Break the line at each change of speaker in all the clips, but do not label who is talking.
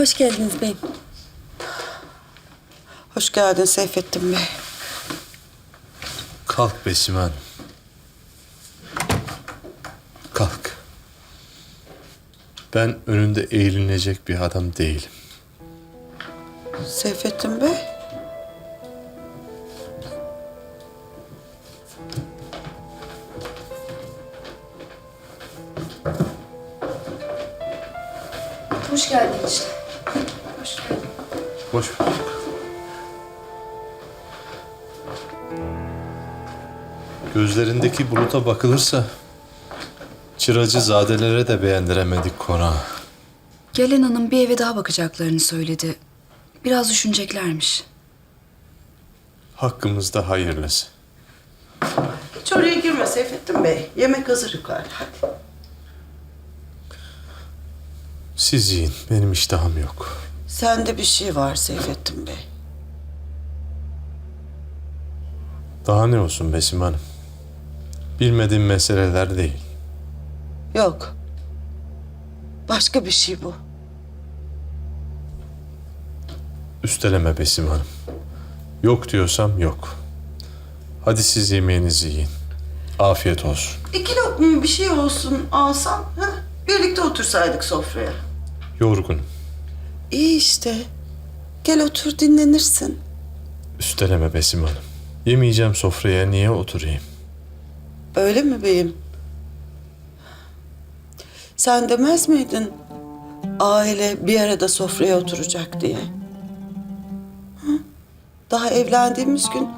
Hoş geldiniz beyim.
Hoş geldin Seyfettin Bey.
Kalk Besime Hanım. Kalk. Ben önünde eğilinecek bir adam değilim.
Seyfettin Bey.
Gözlerindeki buluta bakılırsa çıracı zadelere de beğendiremedik konağı.
Gelen hanım bir eve daha bakacaklarını söyledi. Biraz düşüneceklermiş.
Hakkımızda hayırlısı.
Hiç oraya girme Seyfettin Bey. Yemek hazır yukarıda. Hadi.
Siz yiyin. Benim iştahım yok.
Sende bir şey var Seyfettin Bey.
Daha ne olsun Besim Hanım? Bilmediğim meseleler değil.
Yok. Başka bir şey bu.
Üsteleme Besim Hanım. Yok diyorsam yok. Hadi siz yemeğinizi yiyin. Afiyet olsun.
İki lokma bir şey olsun alsam. Ha? Birlikte otursaydık sofraya.
Yorgunum.
İyi işte. Gel otur dinlenirsin.
Üsteleme Besim Hanım. Yemeyeceğim sofraya niye oturayım?
Öyle mi beyim? Sen demez miydin aile bir arada sofraya oturacak diye? Daha evlendiğimiz gün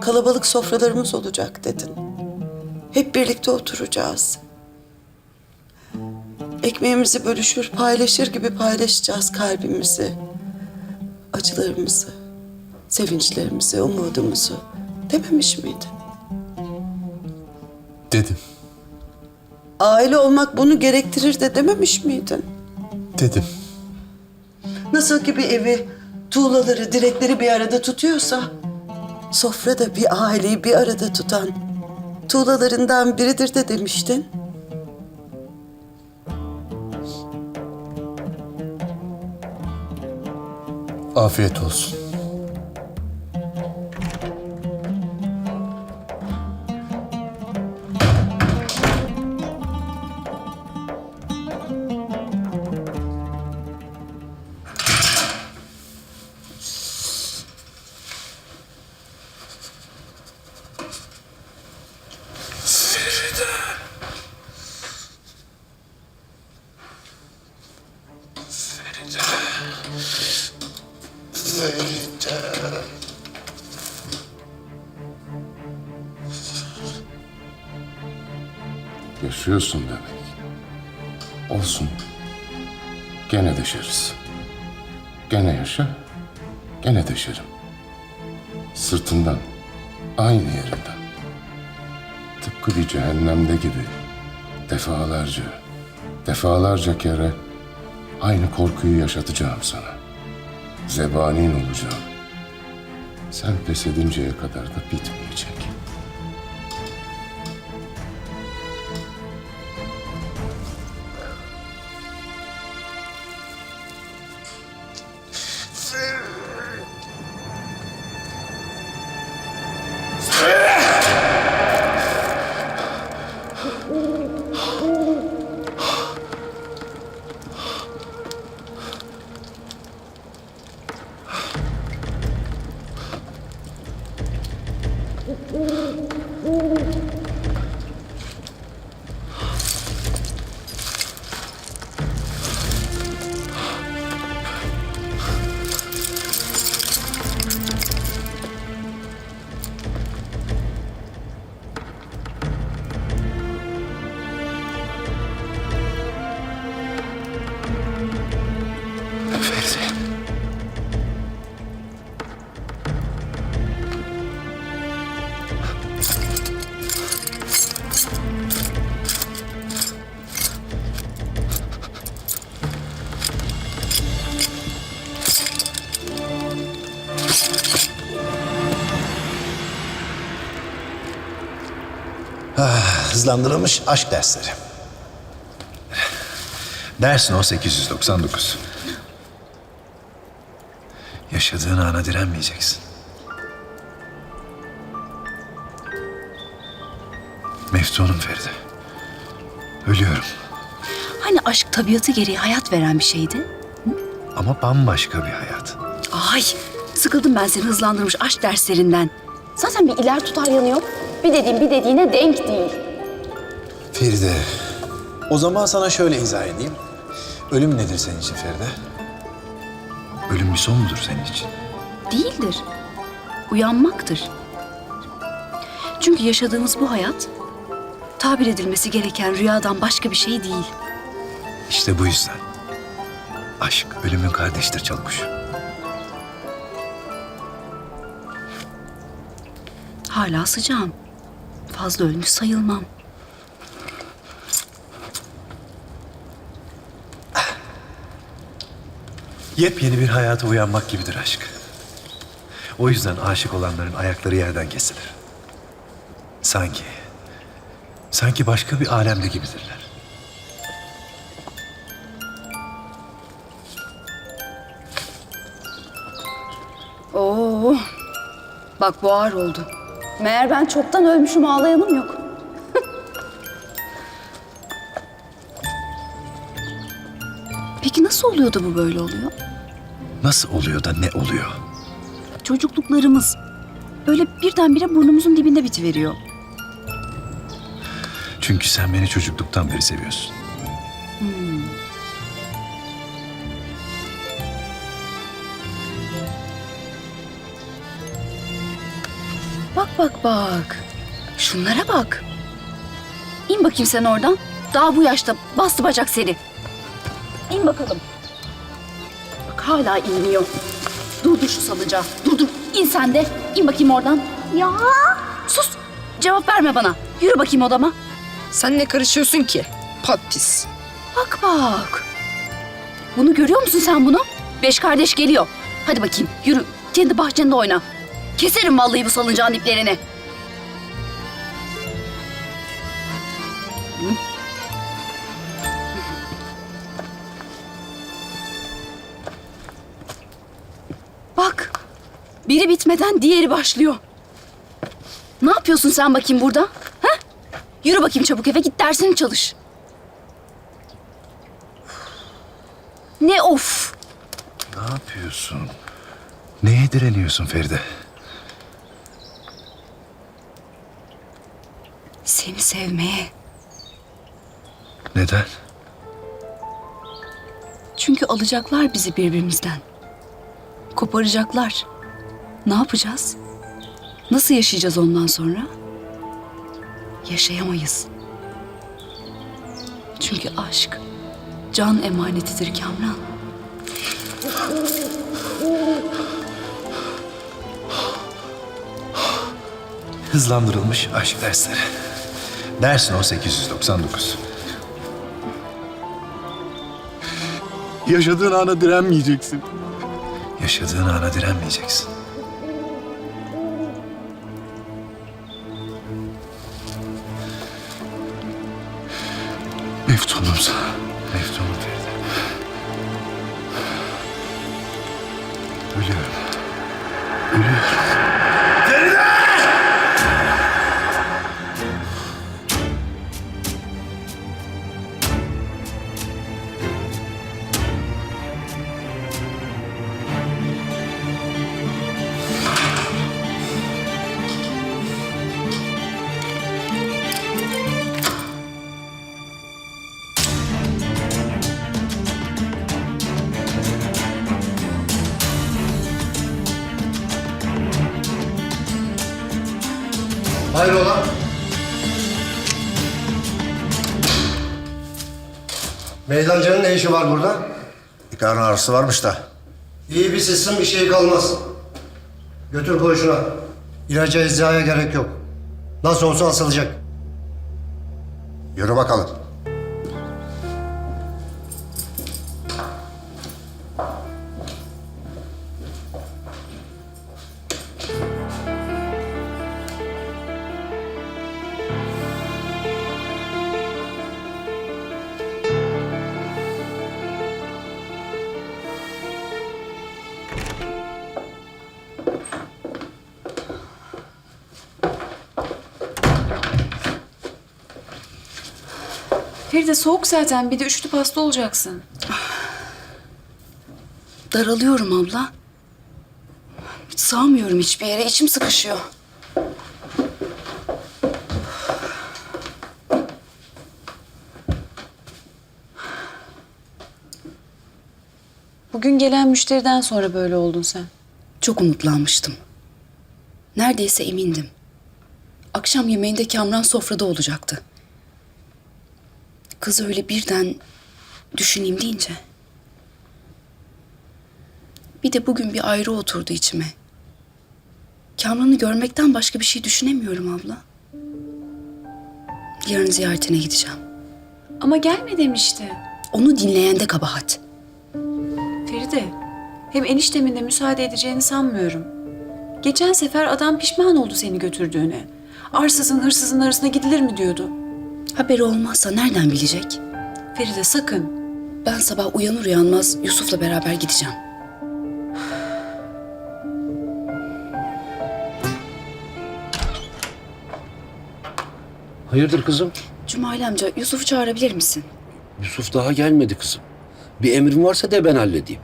kalabalık sofralarımız olacak dedin. Hep birlikte oturacağız. Ekmeğimizi bölüşür, paylaşır gibi paylaşacağız kalbimizi. Acılarımızı, sevinçlerimizi, umudumuzu dememiş miydin?
Dedim.
Aile olmak bunu gerektirir de dememiş miydin?
Dedim.
Nasıl ki bir evi, tuğlaları, direkleri bir arada tutuyorsa... ...sofra da bir aileyi bir arada tutan tuğlalarından biridir de demiştin.
Afiyet olsun.
Yaşıyorsun demek. Olsun. Gene deşeriz. Gene yaşa, gene deşerim. Sırtından, aynı yerinden. Tıpkı bir cehennemde gibi. Defalarca, defalarca kere aynı korkuyu yaşatacağım sana. Zebanin olacağım. Sen pes edinceye kadar da bitmeyecek.
Hızlandırılmış aşk dersleri. Ders no 899.
Yaşadığın ana direnmeyeceksin. Meftunum Feride. Ölüyorum.
Hani aşk tabiatı gereği hayat veren bir şeydi?
Ama bambaşka bir hayat.
Ay sıkıldım ben seni hızlandırmış aşk derslerinden. Zaten bir iler tutar yanı yok. Bir dediğin bir dediğine denk değil.
Feride. O zaman sana şöyle izah edeyim. Ölüm nedir senin için Feride? Ölüm bir son mudur senin için?
Değildir. Uyanmaktır. Çünkü yaşadığımız bu hayat tabir edilmesi gereken rüyadan başka bir şey değil.
İşte bu yüzden. Aşk ölümün kardeştir Çalkuş.
Hala sıcağım. Fazla ölmüş sayılmam.
Yepyeni bir hayata uyanmak gibidir aşk. O yüzden aşık olanların ayakları yerden kesilir. Sanki, sanki başka bir alemde gibidirler.
Oo. Bak bu ağır oldu. Meğer ben çoktan ölmüşüm ağlayanım yok. Peki nasıl oluyor da bu böyle oluyor?
Nasıl oluyor da ne oluyor?
Çocukluklarımız böyle birdenbire burnumuzun dibinde bitiveriyor.
Çünkü sen beni çocukluktan beri seviyorsun.
Bak bak bak. Şunlara bak. İn bakayım sen oradan. Daha bu yaşta bastı bacak seni. İn bakalım. Hala inmiyor. Dur dur şu salıncağı. Dur dur. İn sen de. İn bakayım oradan. Ya. Sus. Cevap verme bana. Yürü bakayım odama.
Sen ne karışıyorsun ki? Patis.
Bak bak. Bunu görüyor musun sen bunu? Beş kardeş geliyor. Hadi bakayım yürü. Kendi bahçende oyna. Keserim vallahi bu salıncağın iplerini. Biri bitmeden diğeri başlıyor. Ne yapıyorsun sen bakayım burada? Ha? Yürü bakayım çabuk eve git dersini çalış. Ne of.
Ne yapıyorsun? Neye direniyorsun Feride?
Seni sevmeye.
Neden?
Çünkü alacaklar bizi birbirimizden. Koparacaklar. Ne yapacağız? Nasıl yaşayacağız ondan sonra? Yaşayamayız. Çünkü aşk can emanetidir Kamran.
Hızlandırılmış aşk dersleri. Ders no 899.
Yaşadığın ana direnmeyeceksin.
Yaşadığın ana direnmeyeceksin. Meftunum sana. Meftunum Feride. Ölüyorum. Ölüyorum.
İşi var burada?
Bir karın ağrısı varmış da.
İyi bir sızsın bir şey kalmaz. Götür koğuşuna. İlaca eczaya gerek yok. Nasıl olsa asılacak.
Yürü bakalım.
Feride soğuk zaten. Bir de üşütüp hasta olacaksın.
Daralıyorum abla. Hiç sığamıyorum hiçbir yere. İçim sıkışıyor.
Bugün gelen müşteriden sonra böyle oldun sen.
Çok umutlanmıştım. Neredeyse emindim. Akşam yemeğinde Kamran sofrada olacaktı. Kız öyle birden düşüneyim deyince. Bir de bugün bir ayrı oturdu içime. Kamran'ı görmekten başka bir şey düşünemiyorum abla. Yarın ziyaretine gideceğim.
Ama gelme demişti.
Onu dinleyen de kabahat.
Feride, hem eniştemin de müsaade edeceğini sanmıyorum. Geçen sefer adam pişman oldu seni götürdüğüne. Arsızın hırsızın arasına gidilir mi diyordu.
Haberi olmazsa nereden bilecek?
Feride sakın.
Ben sabah uyanır uyanmaz Yusuf'la beraber gideceğim.
Hayırdır kızım?
Cumali amca Yusuf'u çağırabilir misin?
Yusuf daha gelmedi kızım. Bir emrin varsa de ben halledeyim.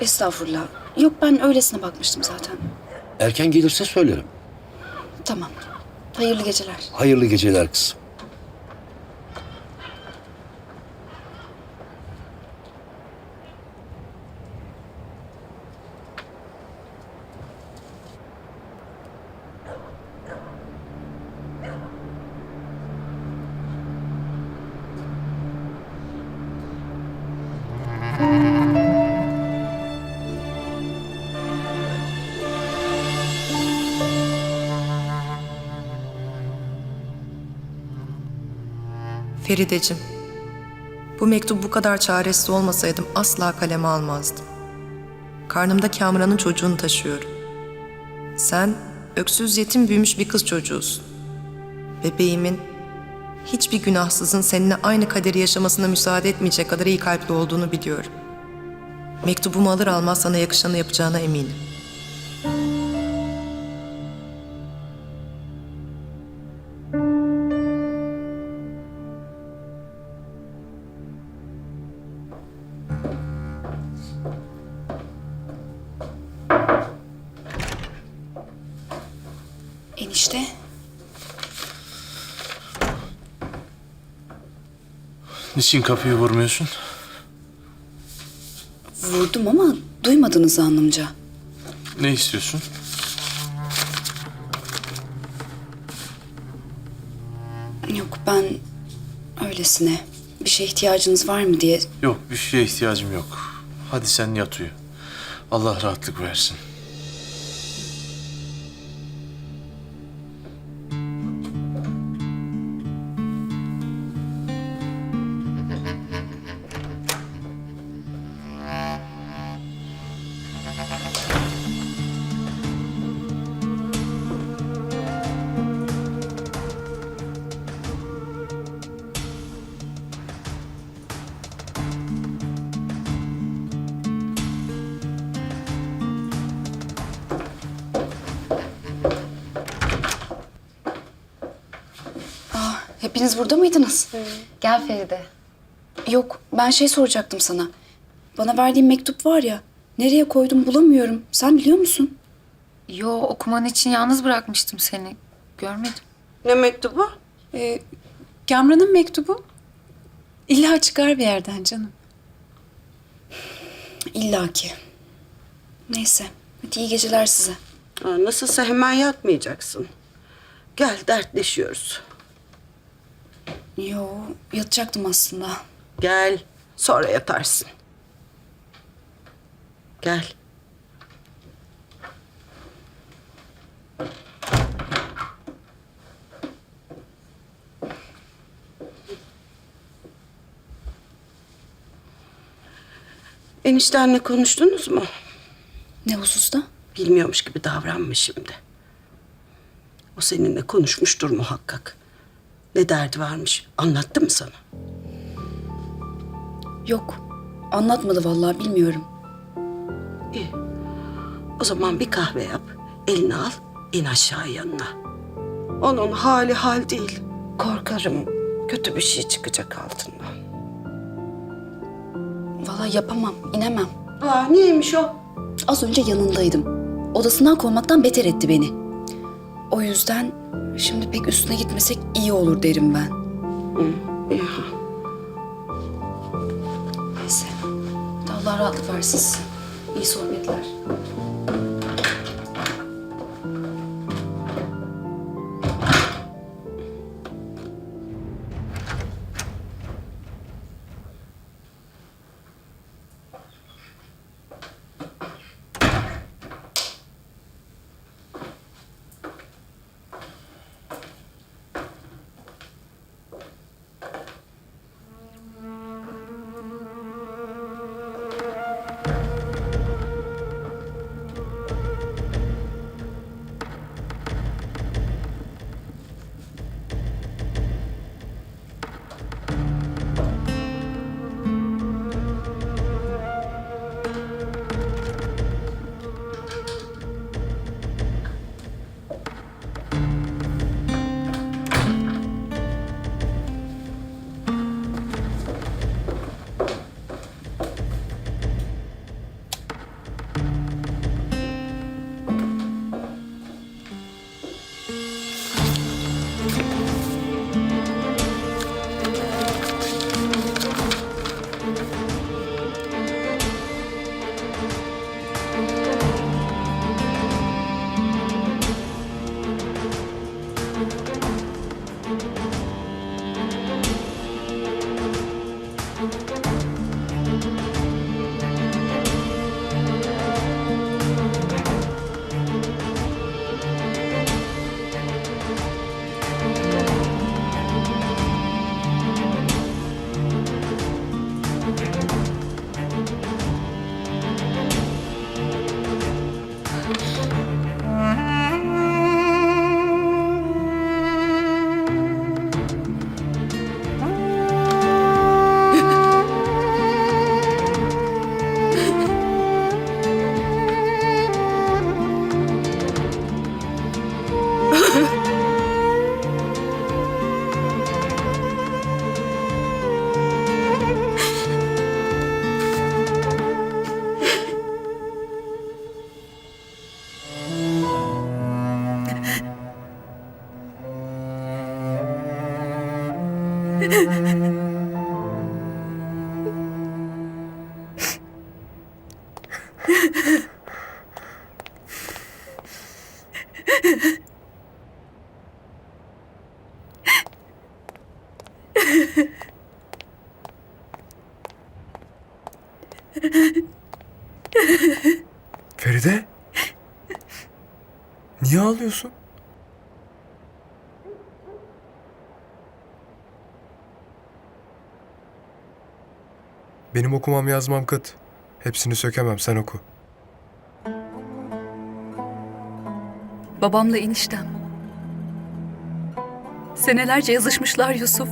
Estağfurullah. Yok ben öylesine bakmıştım zaten.
Erken gelirse söylerim.
Tamam. Hayırlı geceler.
Hayırlı geceler kızım.
Feridecim, bu mektup bu kadar çaresiz olmasaydım asla kaleme almazdım. Karnımda Kamran'ın çocuğunu taşıyorum. Sen öksüz yetim büyümüş bir kız çocuğusun. Bebeğimin hiçbir günahsızın seninle aynı kaderi yaşamasına müsaade etmeyecek kadar iyi kalpli olduğunu biliyorum. Mektubumu alır almaz sana yakışanı yapacağına eminim.
Niçin kapıyı vurmuyorsun?
Vurdum ama duymadınız anlamca.
Ne istiyorsun?
Yok ben öylesine bir şeye ihtiyacınız var mı diye.
Yok bir şeye ihtiyacım yok. Hadi sen yat uyu. Allah rahatlık versin.
Burada mıydınız?
Gel Feride.
Yok ben şey soracaktım sana. Bana verdiğin mektup var ya. Nereye koydum bulamıyorum. Sen biliyor musun?
Yo okuman için yalnız bırakmıştım seni. Görmedim.
Ne mektubu?
Ee, Kamran'ın mektubu. İlla çıkar bir yerden canım.
İlla ki. Neyse. Hadi iyi geceler size.
Aa, Nasılsa hemen yatmayacaksın. Gel dertleşiyoruz.
Yo yatacaktım aslında.
Gel sonra yatarsın. Gel. Eniştenle konuştunuz mu?
Ne hususta?
Bilmiyormuş gibi davranma şimdi. O seninle konuşmuştur muhakkak. Ne derdi varmış? Anlattı mı sana?
Yok. Anlatmadı vallahi bilmiyorum.
İyi. O zaman bir kahve yap. Elini al. in aşağı yanına. Onun hali hal değil. Korkarım kötü bir şey çıkacak altından.
Vallahi yapamam, inemem.
Aa, niyeymiş o?
Az önce yanındaydım. Odasından kovmaktan beter etti beni. O yüzden şimdi pek üstüne gitmesek iyi olur derim ben. Neyse. Allah rahatlık versin size. İyi sohbetler.
Benim okumam yazmam kıt. Hepsini sökemem sen oku.
Babamla eniştem. Senelerce yazışmışlar Yusuf.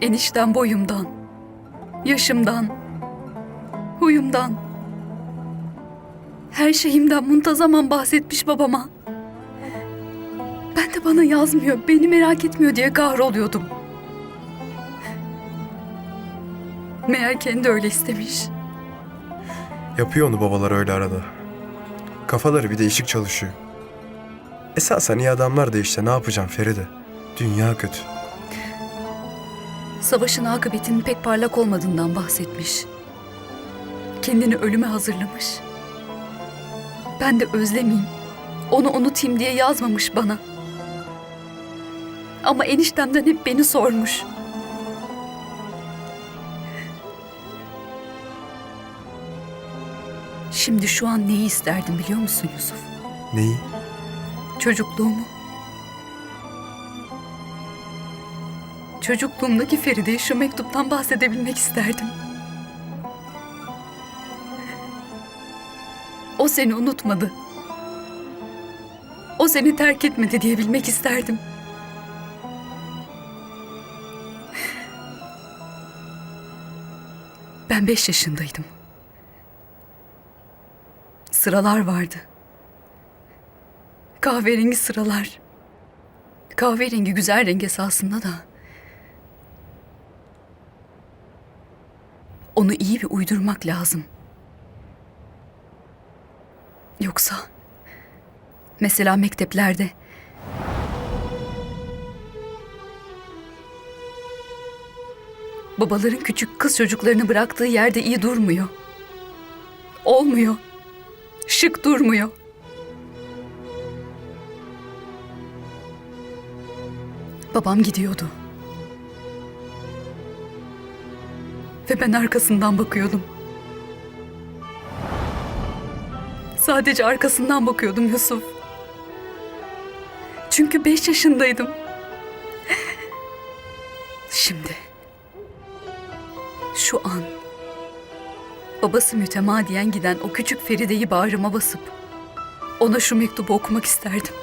Eniştem boyumdan, yaşımdan, huyumdan, her şeyimden muntazaman bahsetmiş babama. Ben de bana yazmıyor, beni merak etmiyor diye kahroluyordum. Meğer kendi öyle istemiş.
Yapıyor onu babalar öyle arada. Kafaları bir değişik çalışıyor. Esasen iyi adamlar da işte ne yapacağım Feride? Dünya kötü.
Savaşın akıbetinin pek parlak olmadığından bahsetmiş. Kendini ölüme hazırlamış. Ben de özlemeyeyim, onu unutayım diye yazmamış bana. Ama eniştemden hep beni sormuş. Şimdi şu an neyi isterdim biliyor musun Yusuf?
Neyi?
Çocukluğumu. Çocukluğumdaki Feride'ye şu mektuptan bahsedebilmek isterdim. O seni unutmadı. O seni terk etmedi diyebilmek isterdim. Ben beş yaşındaydım. Sıralar vardı. Kahverengi sıralar. Kahverengi güzel renk esasında da. Onu iyi bir uydurmak lazım. Yoksa mesela mekteplerde babaların küçük kız çocuklarını bıraktığı yerde iyi durmuyor. Olmuyor. Şık durmuyor. Babam gidiyordu. Ve ben arkasından bakıyordum. Sadece arkasından bakıyordum Yusuf. Çünkü beş yaşındaydım. Babası mütemadiyen giden o küçük Feride'yi bağrıma basıp ona şu mektubu okumak isterdim.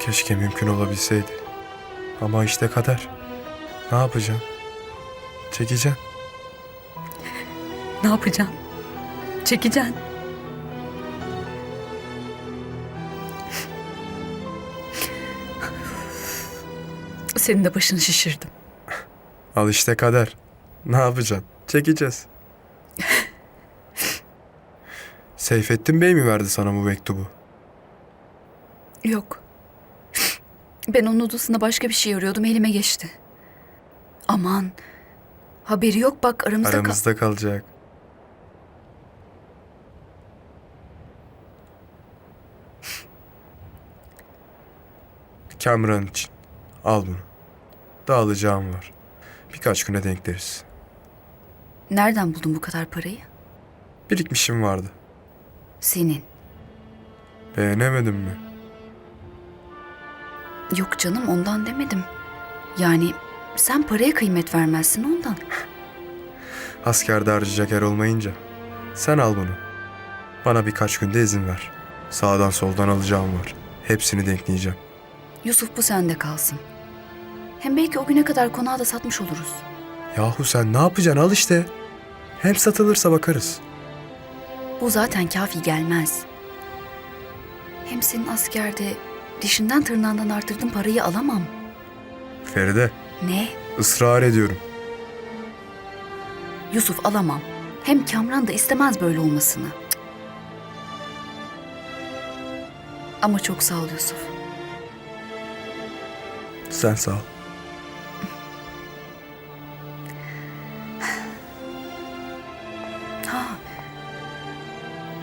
Keşke mümkün olabilseydi. Ama işte kader. Ne yapacağım? Çekeceğim.
Ne yapacaksın? Çekeceksin. Senin de başını şişirdim.
Al işte kader. Ne yapacaksın? Çekeceğiz. Seyfettin Bey mi verdi sana bu mektubu?
Yok. Ben onun odasında başka bir şey arıyordum. Elime geçti. Aman. Haberi yok bak aramızda kal-
Aramızda kalacak. Cameron için. Al bunu. Dağılacağım var. Birkaç güne denkleriz.
Nereden buldun bu kadar parayı?
Birikmişim vardı.
Senin.
Beğenemedin mi?
Yok canım ondan demedim. Yani sen paraya kıymet vermezsin ondan.
Askerde harcayacak yer olmayınca. Sen al bunu. Bana birkaç günde izin ver. Sağdan soldan alacağım var. Hepsini denkleyeceğim.
Yusuf bu sende kalsın. Hem belki o güne kadar konağı da satmış oluruz.
Yahu sen ne yapacaksın al işte. Hem satılırsa bakarız.
Bu zaten kafi gelmez. Hem senin askerde dişinden tırnağından artırdığın parayı alamam.
Feride
Ne?
ısrar ediyorum.
Yusuf alamam. Hem Kamran da istemez böyle olmasını. Cık. Ama çok sağ ol Yusuf.
Sen sağ ol.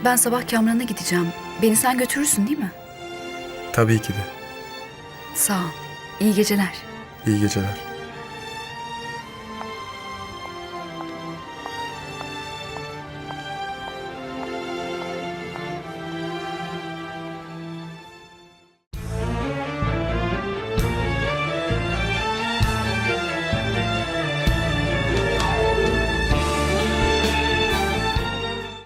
Ben sabah Kamran'a gideceğim. Beni sen götürürsün değil mi?
Tabii ki de.
Sağ ol. İyi geceler.
İyi geceler.